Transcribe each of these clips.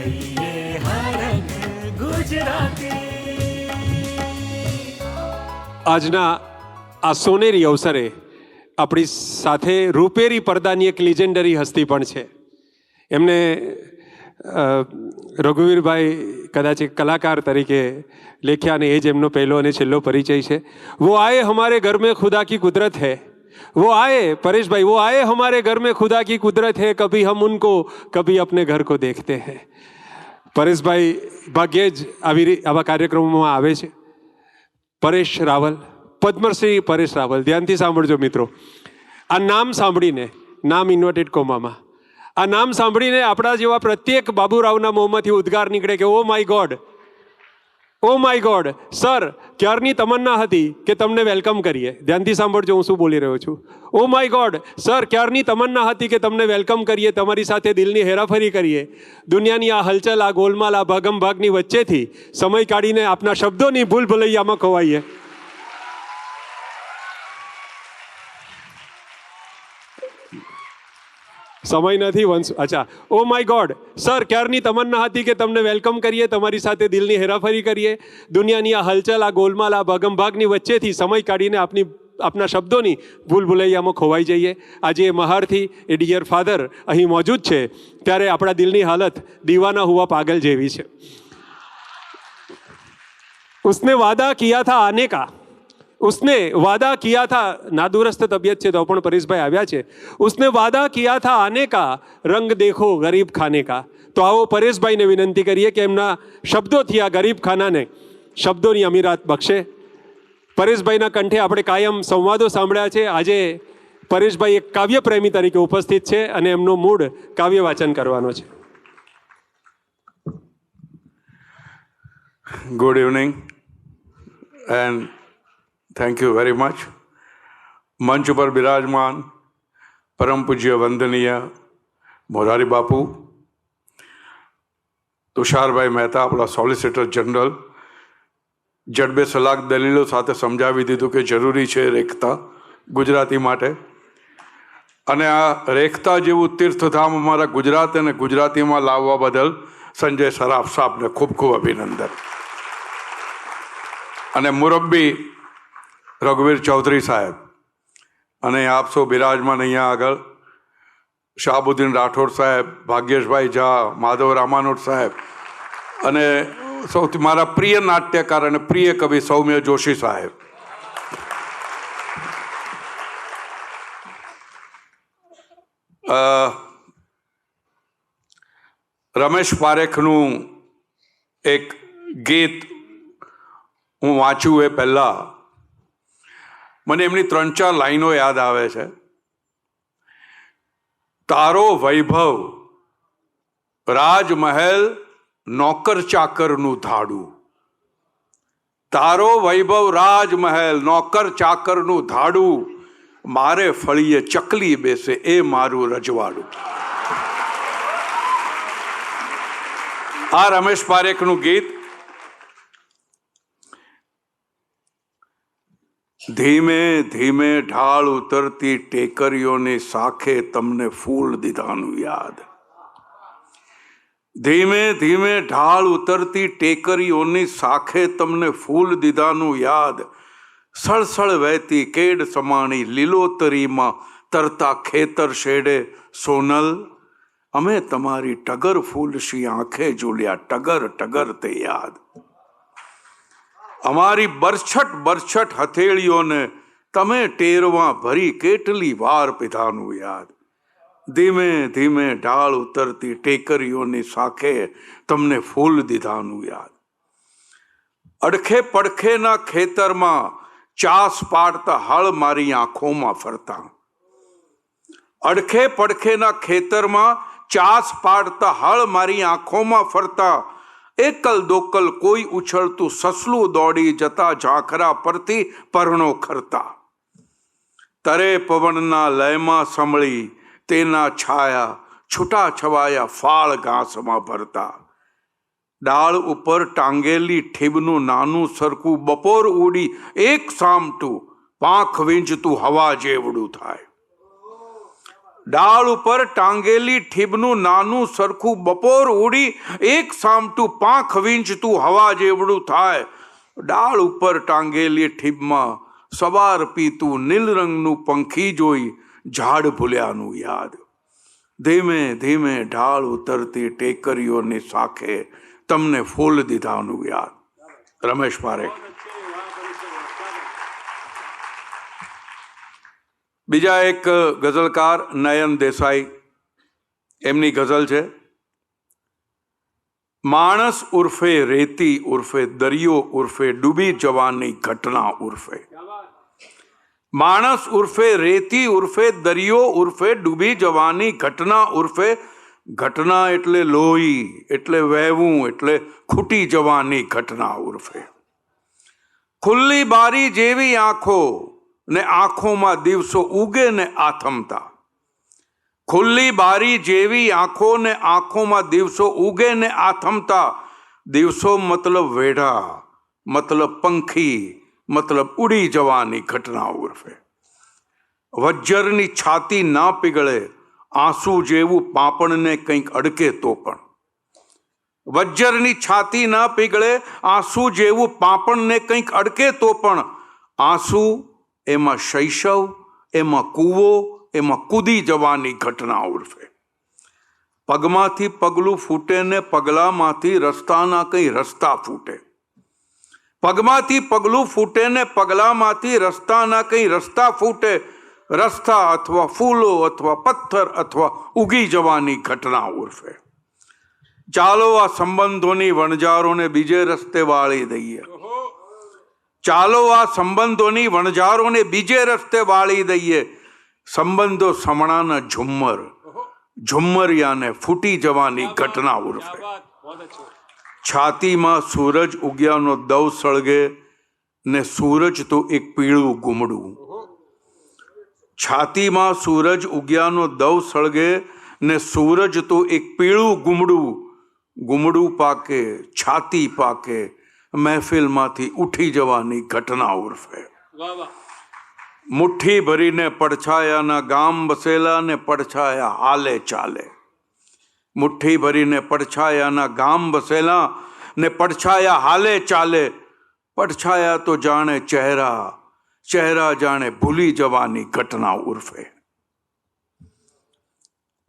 થઈએ હરણ ગુજરાતી. આજના આ સોનેરી અવસરે આપણી સાથે રૂપેરી પરદાની એક લિજેન્ડરી હસ્તી પણ છે. એમને રઘુવીરભાઈ કદાચ એક કલાકાર તરીકે લેખ્યા અને એ જ એમનો પહેલો અને છેલ્લો પરિચય છે. વો આયે હમારે ઘરમાં ખુદા કી કુદરત હૈ. वो आए परेश भाई वो आए हमारे घर में खुदा की कुदरत है कभी हम उनको कभी अपने घर को देखते हैं પરેશભાઈ ભાગ્યે જ આવી રી- આવા કાર્યક્રમોમાં આવે છે પરેશ રાવલ પદ્મશ્રી પરેશ રાવલ ધ્યાનથી સાંભળજો મિત્રો આ નામ સાંભળીને નામ ઇન્વર્ટેડ કોમામાં આ નામ સાંભળીને આપણા જેવા પ્રત્યેક બાબુરાવના મોંમાંથી ઉદ્ગાર નીકળે કે oh my god oh my god sir ક્યારની તમન્ના હતી કે તમને વેલકમ કરીએ? ધ્યાનથી સાંભળજો, હું શું બોલી રહ્યો છું. ઓ માય ગોડ સર ક્યારની તમન્ના હતી કે તમને વેલકમ કરીએ, તમારી સાથે દિલની હેરાફેરી કરીએ? દુનિયાની આ હલચલ, આ ગોલમાલ, આ ભાગમ ભાગની વચ્ચેથી સમય કાઢીને આપના શબ્દોની ભૂલ ભલૈયામાં ખોવાઈએ. સમય નથી, વંશ, અચ્છા. ઓ માય ગોડ સર ક્યારની તમન્ના હતી કે તમને વેલકમ કરીએ, તમારી સાથે દિલની હેરાફરી કરીએ? દુનિયાની આ હલચલ, આ ગોલમાલ, આ ભગમભાગની વચ્ચેથી સમય કાઢીને આપની, આપના શબ્દોની ભૂલ ભૂલૈયામાં ખોવાઈ જઈએ. આજે એ મહારથી, એ ડિયર ફાધર અહીં મોજૂદ છે. ત્યારે આપણા દિલની હાલત દીવાના હુવા પાગલ જેવી છે. ઉસને વાદા કિયા થા આને કા? उसने वादा किया था नादुरस्त तबीयत છે તો પણ પરેશભાઈ આવ્યા છે उसने वादा किया था आने का रंग देखो गरीब खाने का તો આવો પરેશભાઈને વિનંતી કરીએ કે એમના શબ્દોથી આ ગરીબ ખાનાને શબ્દોની અમીરાત બક્ષે પરેશભાઈના કંઠે આપણે કાયમ સંવાદો સાંભળ્યા છે આજે પરેશભાઈ એક કાવ્ય પ્રેમી તરીકે ઉપસ્થિત છે અને એમનો મૂડ કાવ્ય વાચન કરવાનો છે Good evening and thank you very much મંચ ઉપર બિરાજમાન પરમ પૂજ્ય વંદનીય મોરારી બાપુ તુષારભાઈ મહેતા આપણા સોલિસિટર જનરલ જડબે સલાક દલીલો સાથે સમજાવી દીધું કે જરૂરી છે રેખતા ગુજરાતી માટે અને આ રેખતા જેવું તીર્થધામ અમારા ગુજરાત અને ગુજરાતીમાં લાવવા બદલ સંજય સરાફ સાહેબને ખૂબ ખૂબ અભિનંદન અને મુરબ્બી રઘુવીર ચૌધરી સાહેબ. અને આપ સૌ બિરાજમાન અહીંયા આગળ શાહબુદ્દીન રાઠોડ સાહેબ, ભાગ્યેશભાઈ ઝા, માધવ રામાનુટ સાહેબ અને સૌથી મારા પ્રિય નાટ્યકાર અને પ્રિય કવિ સૌમ્ય જોશી સાહેબ. રમેશ પારેખનું એક ગીત હું વાંચ્યું એ પહેલા મને એમની ત્રણ ચાર લાઈનો યાદ આવે છે. તારો વૈભવ, રાજમહેલ નોકર ચાકરનું ધાડું. તારો વૈભવ, રાજમહેલ નોકર ચાકરનું ધાડું. મારે ફળીએ ચકલી બેસે એ મારું રજવાડું. આ રમેશ પારેખનું ગીત ધીમે ધીમે ઢાળ ઉતરતી ટેકરીઓની સાખે તમને ફૂલ દીધાનું યાદ. ધીમે ધીમે ઢાળ ઉતરતી ટેકરીઓની સાખે તમને ફૂલ દીધાનું યાદ. સળસળ વહેતી કેડ સમાણી લીલોતરીમાં તરતા ખેતર શેડે, સોનલ, અમે તમારી ટગર ફૂલશી આંખે ઝૂલ્યા, ટગર ટગર તે યાદ. અમારી બરછટ બરછટ હથેળીઓને તમે ટેરવા ભરી કેટલી વાર પીધાનું યાદ. ધીમે ધીમે ઢાળ ઉતરતી ટેકરીઓની સાખે તમને ફૂલ દીધાનું યાદ. અડખે પડખેના ખેતરમાં ચાસ પાડતા હળ મારી આંખોમાં ફરતા. અડખે પડખેના ખેતરમાં ચાસ પાડતા હળ મારી આંખોમાં ફરતા. એકલ દોકલ કોઈ ઉછળતું સસલું દોડી જતા ઝાંખરા પરથી પરણો ખરતા. તરે પવનના લયમાં સંભળી તેના છાયા છૂટા છવાયા ફાળ ઘાસમાં ભરતા. ડાળ ઉપર ટાંગેલી ઠીબનું નાનું સરખું બપોર ઉડી એક સામટું પાંખ વીંજતું હવા જેવડું થાય. ડાળ ઉપર ટાંગેલી ઠીબનું નાનું સરખું બપોર ઉડી એક સામટું પાંખ વીંચતું હવા જેવડું થાય. ડાળ ઉપર ટાંગેલી ઠીબમાં સવાર પીતું નીલ રંગનું પંખી જોઈ ઝાડ ભૂલ્યાનું યાદ. ધીમે ધીમે ઢાળ ઉતરતી ટેકરીઓની સાખે તમને ફૂલ દીધાનું યાદ. રમેશ પારેખ. બીજા એક ગઝલકાર નયન દેસાઈ. એમની ગઝલ છે, માણસ ઉર્ફે રેતી ઉર્ફે, દરિયો ઉર્ફે, ડૂબી જવાની ઘટના ઉર્ફે. માણસ ઉર્ફે રેતી ઉર્ફે, દરિયો ઉર્ફે, ડૂબી જવાની ઘટના ઉર્ફે, ઘટના એટલે લોહી, એટલે વહેવું, એટલે ખૂટી જવાની ઘટના ઉર્ફે. ખુલ્લી બારી જેવી આંખો ને આંખોમાં દિવસો ઉગે ને આથમતા. ખુલ્લી બારી જેવી આંખો ને આંખોમાં દિવસો ઉગે ને આથમતા. દિવસો મતલબ વેઢા, મતલબ પંખી, મતલબ ઉડી જવાની ઘટના ઉર્ફે. વજ્જરની છાતી ના પીગળે, આંસુ જેવું પાપણને કંઈક અડકે તો પણ. વજ્જરની છાતી ના પીગળે, આંસુ જેવું પાપણને કંઈક અડકે તો પણ. આંસુ એમાં શૈશવ, એમાં કૂવો, એમાં કૂદી જવાની ઘટના ઉર્ફે. પગમાંથી પગલું ફૂટે ને પગલામાંથી રસ્તાના કંઈ રસ્તા ફૂટે. પગમાંથી પગલું ફૂટે ને પગલામાંથી રસ્તાના કંઈ રસ્તા ફૂટે. રસ્તા અથવા ફૂલો અથવા પથ્થર અથવા ઉગી જવાની ઘટના ઉર્ફે. ચાલો આ સંબંધોની વણજારોને બીજે રસ્તે વાળી દઈએ. ચાલો આ સંબંધોની વણઝારોને બીજે રસ્તે વાળી દઈએ. સંબંધો સમણાના ઝુમ્મર. ઝુમ્મરિયાને ફૂટી જવાની ઘટના ઉર્ફે. છાતીમાં સૂરજ ઉગ્યાનો દવ સળગે ને સૂરજ તો એક પીળું ગુમડું. છાતીમાં સૂરજ ઉગ્યાનો દવ સળગે ને સૂરજ તો એક પીળું ગુમડું. ગુમડું પાકે છાતી પાકે મહેફિલમાંથી ઉઠી જવાની ઘટના ઉર્ફે. મુઠ્ઠી ભરીને પડછાયાના ગામ વસેલા ને પડછાયા હાલે ચાલે. મુઠ્ઠી ભરીને પડછાયાના ગામ બસેલા ને પડછાયા હાલે ચાલે. પડછાયા તો જાણે ચહેરા ચહેરા જાણે ભૂલી જવાની ઘટના ઉર્ફે.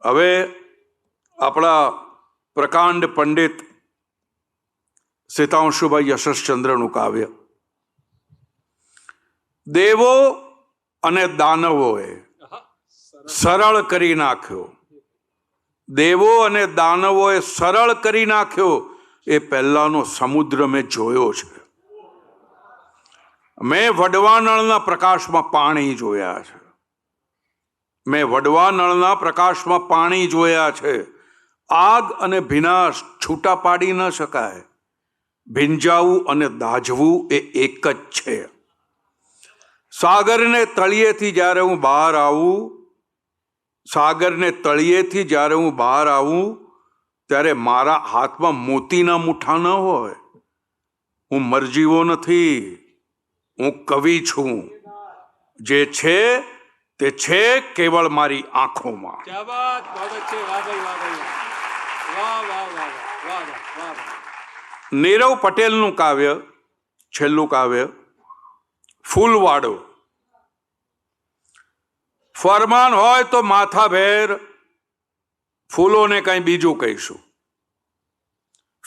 હવે આપણા પ્રકાંડ પંડિત સીતાંશુભાઈ યશસ્ચંદ્રનું કાવ્ય. દેવો અને દાનવોએ સરળ કરી નાખ્યો. દેવો અને દાનવોએ સરળ કરી નાખ્યો. એ પહેલાનો સમુદ્ર મેં જોયો છે. મેં વડવાનળના પ્રકાશમાં પાણી જોયા છે. મેં વડવાનળના પ્રકાશમાં પાણી જોયા છે. આગ અને ભીનાશ છૂટા પાડી ન શકાય. ભીંજાવું અને દાઝવું એ એક જ છે. સાગરને તળિયેથી જ્યારે હું બહાર આવું, સાગરને તળિયેથી જ્યારે હું બહાર આવું, ત્યારે મારા હાથમાં મોતીના મુઠ્ઠા ન હોય. હું મરજીવો નથી. હું કવિ છું. જે છે તે છે કેવળ મારી આંખોમાં. નીરવ પટેલનું કાવ્ય, છેલ્લું કાવ્ય, ફૂલવાડો. ફરમાન હોય તો માથાભેર ફૂલોને કંઈ બીજું કહીશું.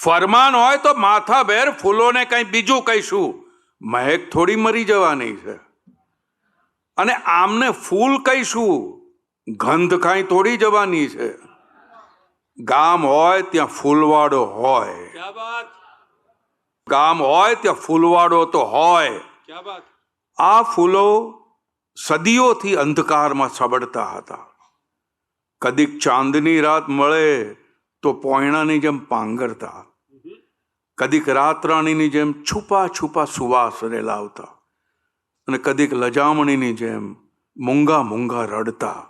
ફરમાન હોય તો માથાભેર ફૂલોને કંઈ બીજું કહીશું. મહેક થોડી મરી જવાની છે. અને આમને ફૂલ કહીશું, ગંધ કાંઈ થોડી જવાની છે. ગામ હોય, ત્યાં ફૂલવાડો હોય. ગામ હોય ત્યાં ફૂલવાડો તો હોય. આ ફૂલો સદીઓથી અંધકારમાં સબડતા હતા. કદીક ચાંદની રાત મળે તો પોયણાની જેમ પાંગરતા. કદીક રાતરાણીની જેમ છુપા છુપા સુવાસ સુવાસને લાવતા અને કદીક લજામણીની જેમ મૂંગા મૂંગા રડતા.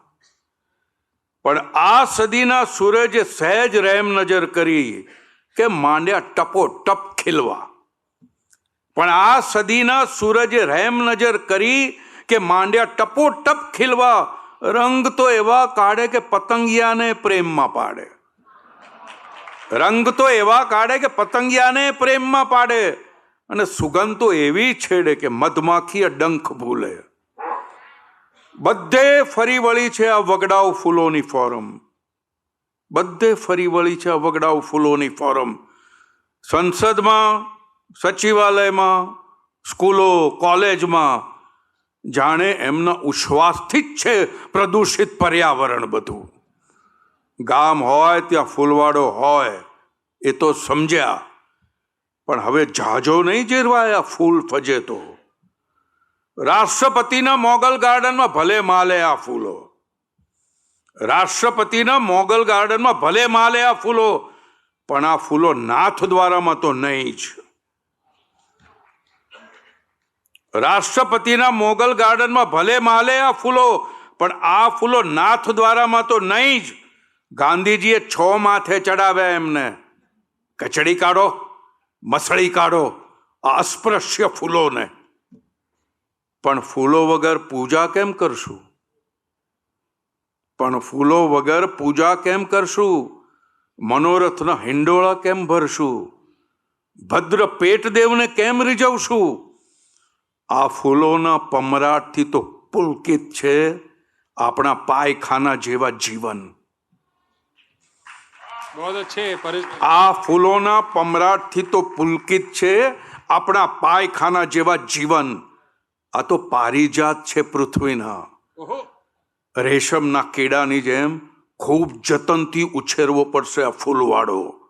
પણ આ સદીના સૂરજે સહેજ રેમ નજર કરી કે માંડ્યા ટપો ટપ ખીલવા. પણ આ સદીના સૂરજે રહેમ નજર કરી કે માંડ્યા ટપો ટપ ખીલવા, રંગ તો એવા કાઢે કે પતંગિયાને પ્રેમમાં પાડે. રંગ તો એવા કાઢે કે પતંગિયાને પ્રેમમાં પાડે. અને સુગંધ તો એવી છેડે કે મધમાખીએ ડંખ ભૂલે. બધે ફરી વળી છે આ વગડાઉ ફૂલોની ફોરમ. બધે ફરી વળી છે અવગડાઉ ફૂલોની ફોરમ. સંસદમાં, સચિવાલયમાં, સ્કૂલો, કોલેજમાં, જાણે એમના ઉશ્વાસથી જ છે પ્રદૂષિત પર્યાવરણ બધું. ગામ હોય, ત્યાં ફૂલવાડો હોય, એ તો સમજ્યા. પણ હવે જહાજો નહીં જીરવાય ફૂલ ફજે તો. રાષ્ટ્રપતિના મોગલ ગાર્ડનમાં ભલે માલે આ ફૂલો. રાષ્ટ્રપતિના મોગલ ગાર્ડનમાં ભલે માલે આ ફૂલો, પણ આ ફૂલો નાથ દ્વારામાં તો નહીં જ. રાષ્ટ્રપતિના મોગલ ગાર્ડનમાં ભલે માલે આ ફૂલો, પણ આ ફૂલો નાથ દ્વારામાં તો નહીં જ. ગાંધીજીએ છ માથે ચડાવ્યા એમને. કચડી કાઢો, મસળી કાઢો, અસ્પૃશ્ય ફૂલોને. પણ ફૂલો વગર પૂજા કેમ કરશું? પણ ફૂલો વગર પૂજા કેમ કરશું? મનોરથના હિંડોળા કેમ ભરશું? ભદ્ર પેટદેવને કેમ રીઝવશું? આ ફૂલોના પમરાટથી તો પુલકિત છે આપણા પાયખાના જેવા જીવન. આ ફૂલોના પમરાટથી તો પુલકિત છે આપણા પાયખાના જેવા જીવન. આ તો પારિજાત છે પૃથ્વીના. રેશમના કીડાની જેમ ખૂબ જતનથી ઉછેરવો પડશે આ ફૂલવાડો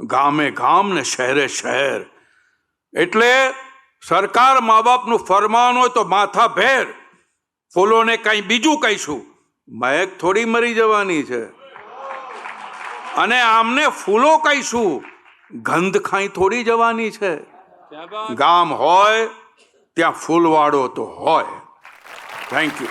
ગામે ગામ ને શહેરે શહેર. એટલે સરકાર મા બાપનું ફરમાન હોય તો માથા ભેર. ફૂલોને કંઈ બીજું કહીશું. મહેક થોડી મરી જવાની છે. અને આમને ફૂલો કહીશું. ગંધ ખાઈ થોડી જવાની છે. ગામ હોય ત્યાં ફૂલવાડો તો હોય. Thank you